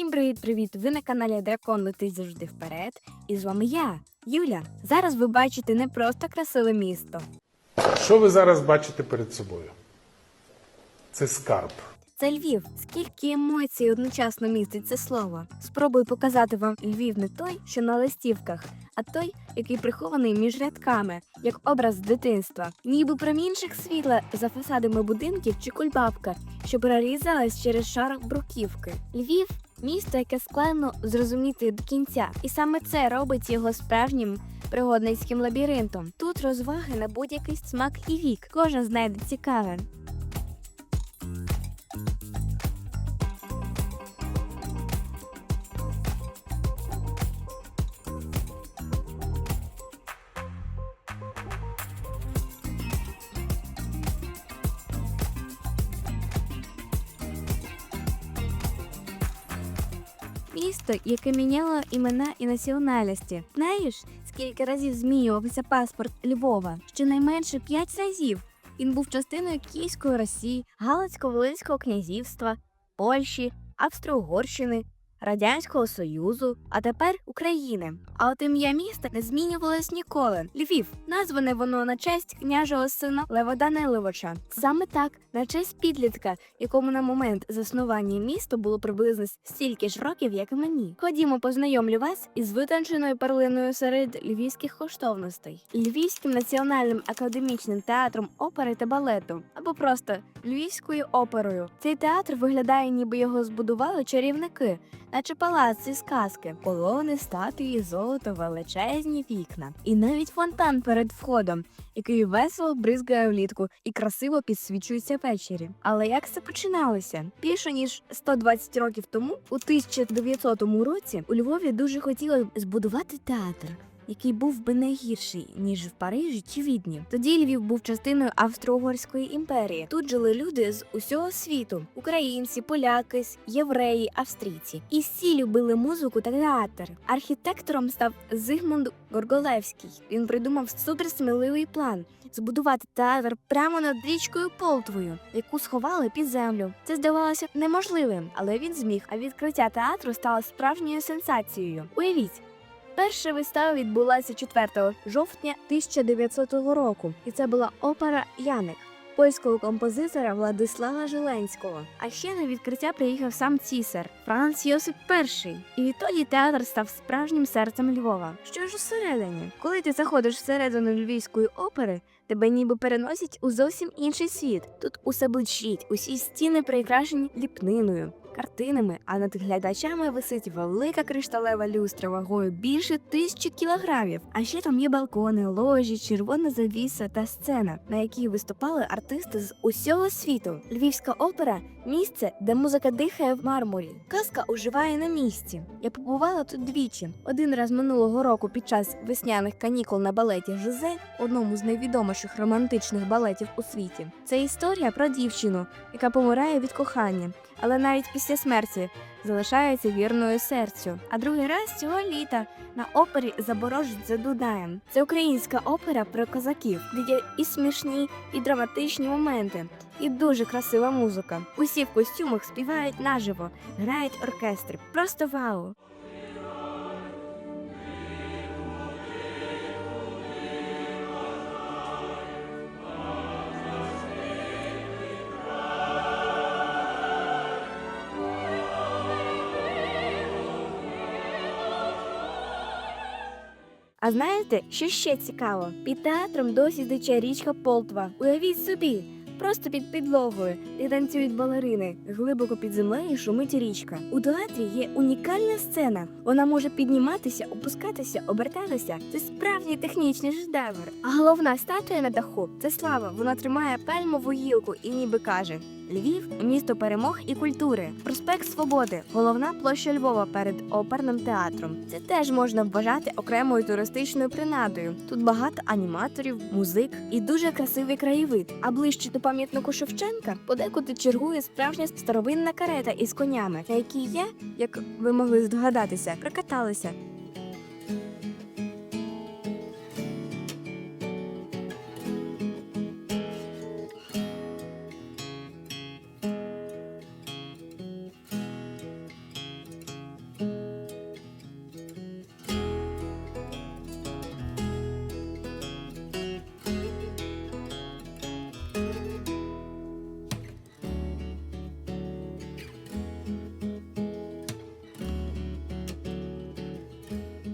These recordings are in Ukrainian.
Всім привіт-привіт! Ви на каналі Дракон летить завжди вперед. І з вами я, Юля. Зараз ви бачите не просто красиве місто. Що ви зараз бачите перед собою? Це скарб. Це Львів. Скільки емоцій одночасно містить це слово. Спробую показати вам Львів не той, що на листівках, а той, який прихований між рядками, як образ з дитинства, ніби промінчик світла за фасадами будинків чи кульбабка, що прорізалась через шар бруківки. Львів місто, яке складно зрозуміти до кінця, і саме це робить його справжнім пригодницьким лабіринтом. Тут розваги на будь-який смак і вік. Кожен знайде цікаве. Місто, яке міняло імена і національності. Знаєш, скільки разів змінювався паспорт Львова? Щонайменше п'ять разів. Він був частиною Київської Росії, Галицько-Волинського князівства, Польщі, Австро-Угорщини, Радянського Союзу, а тепер України. А от ім'я міста не змінювалось ніколи. Львів, назване воно на честь княжого сина Лева Даниловича. Саме так, на честь підлітка, якому на момент заснування міста було приблизно стільки ж років, як і мені. Ходімо, познайомлю вас із витонченою перлиною серед львівських коштовностей, Львівським національним академічним театром опери та балету, або просто львівською оперою. Цей театр виглядає, ніби його збудували чарівники, наче палац зі сказки, колони, статуї, золото, величезні вікна, і навіть фонтан перед входом, який весело бризгає влітку і красиво підсвічується ввечері. Але як це починалося? Більше ніж 120 років тому, у 1900 році, у Львові дуже хотіли збудувати театр. Який був би не гірший ніж в Парижі чи Відні. Тоді Львів був частиною Австро-Угорської імперії. Тут жили люди з усього світу: українці, поляки, євреї, австрійці. І всі любили музику та театр. Архітектором став Зигмунд Горголевський. Він придумав суперсміливий план збудувати театр прямо над річкою Полтвою, яку сховали під землю. Це здавалося неможливим, але він зміг. А відкриття театру стало справжньою сенсацією. Уявіть. Перша вистава відбулася 4 жовтня 1900 року, і це була опера Яник польського композитора Владислава Жиленського. А ще на відкриття приїхав сам цісар Франц Йосип І. І відтоді театр став справжнім серцем Львова. Що ж усередині? Коли ти заходиш всередину львівської опери, тебе ніби переносять у зовсім інший світ. Тут усе блищить, усі стіни прикрашені ліпниною. Картинами, а над глядачами висить велика кришталева люстра вагою більше тисячі кілограмів. А ще там є балкони, ложі, червона завіса та сцена, на якій виступали артисти з усього світу. Львівська опера місце, де музика дихає в мармурі. Казка оживає на місці. Я побувала тут двічі. Один раз минулого року під час весняних канікул на балеті Жизель, одному з найвідоміших романтичних балетів у світі. Це історія про дівчину, яка помирає від кохання, але навіть після смерті залишається вірною серцю. А другий раз цього літа на опері Заборожець за Дудаєм. Це українська опера про козаків, де є і смішні, і драматичні моменти, і дуже красива музика. Усі в костюмах співають наживо, грають оркестри. Просто вау! Знаєте, що ще цікаво? Під театром досі тече річка Полтва. Уявіть собі, просто під підлогою, де танцюють балерини, глибоко під землею шумить річка. У театрі є унікальна сцена. Вона може підніматися, опускатися, обертатися. Це справжній технічний шедевр. А головна статуя на даху це слава. Вона тримає пальмову гілку і ніби каже: Львів місто перемог і культури. Проспект Свободи, головна площа Львова перед оперним театром. Це теж можна вважати окремою туристичною принадою. Тут багато аніматорів, музик і дуже красивий краєвид. А ближче до пам'ятнику Шевченка подекуди чергує справжня старовинна карета із конями, на якій я, як ви могли здогадатися, прокаталися.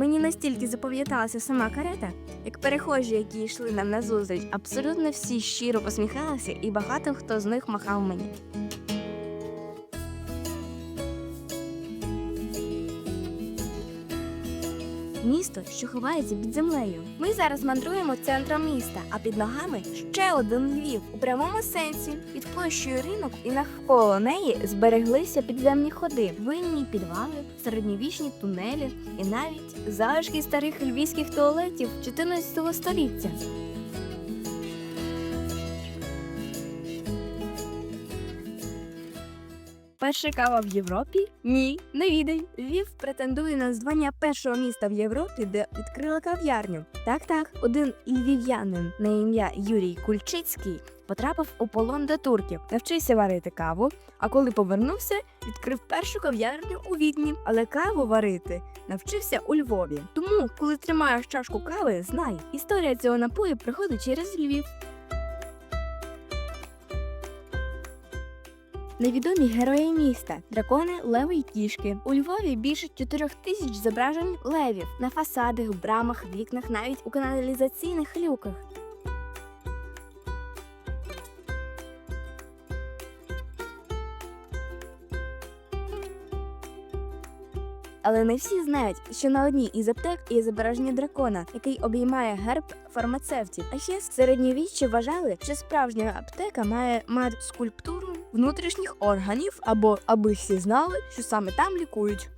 Мені настільки запам'яталася сама карета, як перехожі, які йшли нам назустріч, абсолютно всі щиро посміхалися, і багато хто з них махав мені. Місто, що ховається під землею. Ми зараз мандруємо центром міста, а під ногами ще один Львів у прямому сенсі. Під площею ринок і навколо неї збереглися підземні ходи, винні підвали, середньовічні тунелі і навіть залишки старих львівських туалетів 14 століття. Перша кава в Європі? Ні, не відай. Львів претендує на звання першого міста в Європі, де відкрила кав'ярню. Так, так, один львів'янин на ім'я Юрій Кульчицький потрапив у полон до турків, навчився варити каву. А коли повернувся, відкрив першу кав'ярню у Відні. Але каву варити навчився у Львові. Тому, коли тримаєш чашку кави, знай, історія цього напою приходить через Львів. Невідомі герої міста, дракони, леви й кішки. У Львові більше чотирьох тисяч зображень левів на фасадах, брамах, вікнах, навіть у каналізаційних люках. Але не всі знають, що на одній із аптек є зображення дракона, який обіймає герб фармацевтів. А ще з середньовіччя вважали, що справжня аптека має мати скульптуру внутрішніх органів, або аби всі знали, що саме там лікують.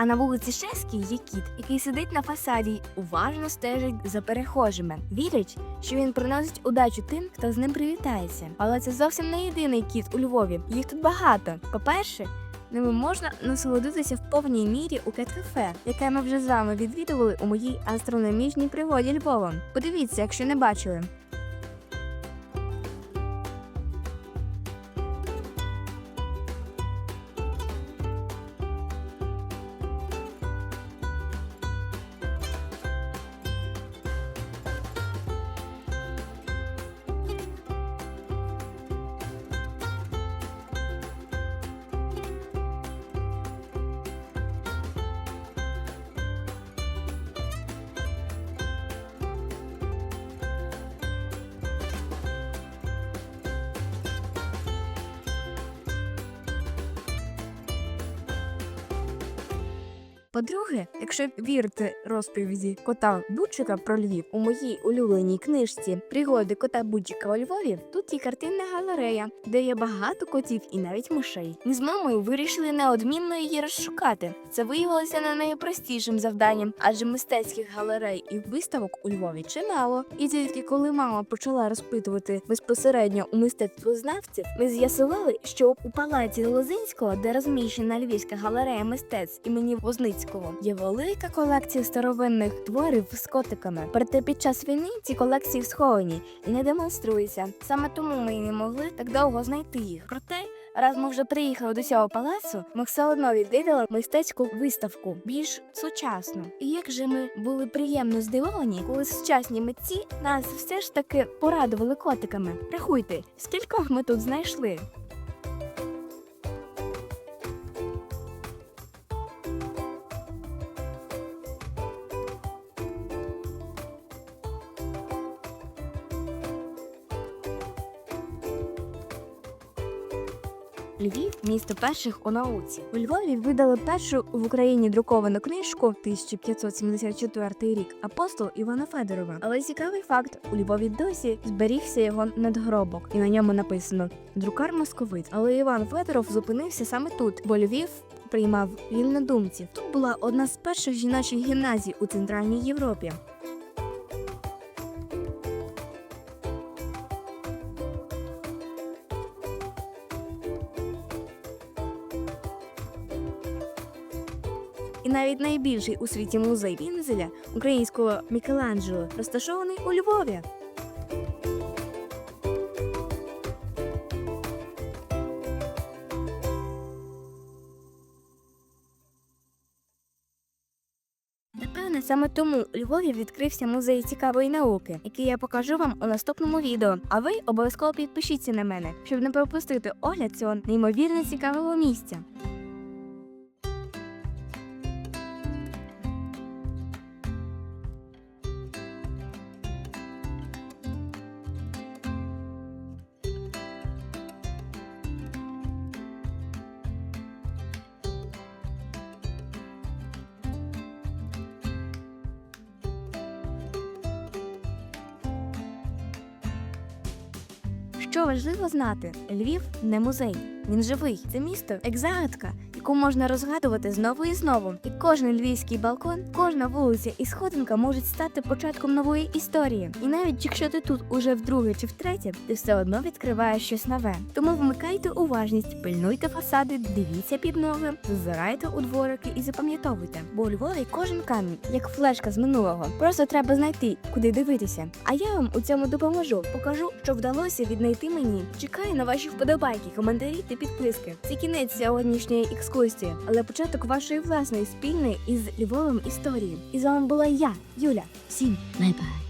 А на вулиці Шеській є кіт, який сидить на фасаді й уважно стежить за перехожими. Вірить, що він приносить удачу тим, хто з ним привітається. Але це зовсім не єдиний кіт у Львові. Їх тут багато. По-перше, ними можна насолодитися в повній мірі у кет-кафе, яке ми вже з вами відвідували у моїй астрономічній пригоді Львовом. Подивіться, якщо не бачили. По-друге, якщо вірити розповіді кота Бучика про Львів у моїй улюбленій книжці Пригоди кота Бучика у Львові, тут є картинна галерея, де є багато котів і навіть мишей. Ми з мамою вирішили неодмінно її розшукати. Це виявилося не найпростішим завданням, адже мистецьких галерей і виставок у Львові чимало. І тільки коли мама почала розпитувати безпосередньо у мистецтвознавців, ми з'ясували, що у палаці Лозинського, де розміщена Львівська галерея мистецтв імені Возницького, є велика колекція старовинних творів з котиками. Проте під час війни ці колекції сховані і не демонструються. Саме тому ми і не могли так довго знайти їх. Проте. Раз ми вже приїхали до цього палацу, ми все одно відвідали мистецьку виставку більш сучасну. І як же ми були приємно здивовані, коли сучасні митці нас все ж таки порадували котиками. Рахуйте, скількох ми тут знайшли. Львів місто перших у науці. У Львові видали першу в Україні друковану книжку 1574 рік апостол Івана Федорова. Але цікавий факт: у Львові досі зберігся його надгробок, і на ньому написано Друкар московит. Але Іван Федоров зупинився саме тут, бо Львів. Приймав вільнодумців. Тут була одна з перших жіночих гімназій у Центральній Європі. І навіть найбільший у світі музей Вінзеля українського Мікеланджело розташований у Львові. Напевне, саме тому у Львові відкрився музей цікавої науки, який я покажу вам у наступному відео. А ви обов'язково підпишіться на мене, щоб не пропустити огляд цього неймовірно цікавого місця. Що важливо знати, Львів не музей. Він живий. Це місто як яку можна розгадувати знову і знову. І кожен львівський балкон, кожна вулиця і сходинка можуть стати початком нової історії. І навіть якщо ти тут уже вдруге чи втретє, ти все одно відкриваєш щось нове. Тому вмикайте уважність, пильнуйте фасади, дивіться під ноги, зазирайте у дворики і запам'ятовуйте. Бо у Львові кожен камінь, як флешка з минулого. Просто треба знайти, куди дивитися. А я вам у цьому допоможу. Покажу, що вдалося віднайти мені. Чекаю на ваші вподобайки, коментарі та підписки. Це кінець сьогоднішньої екскурсії, але початок вашої власної спільної із Львовом історії. І з вами була я, Юля. Всім бай-бай!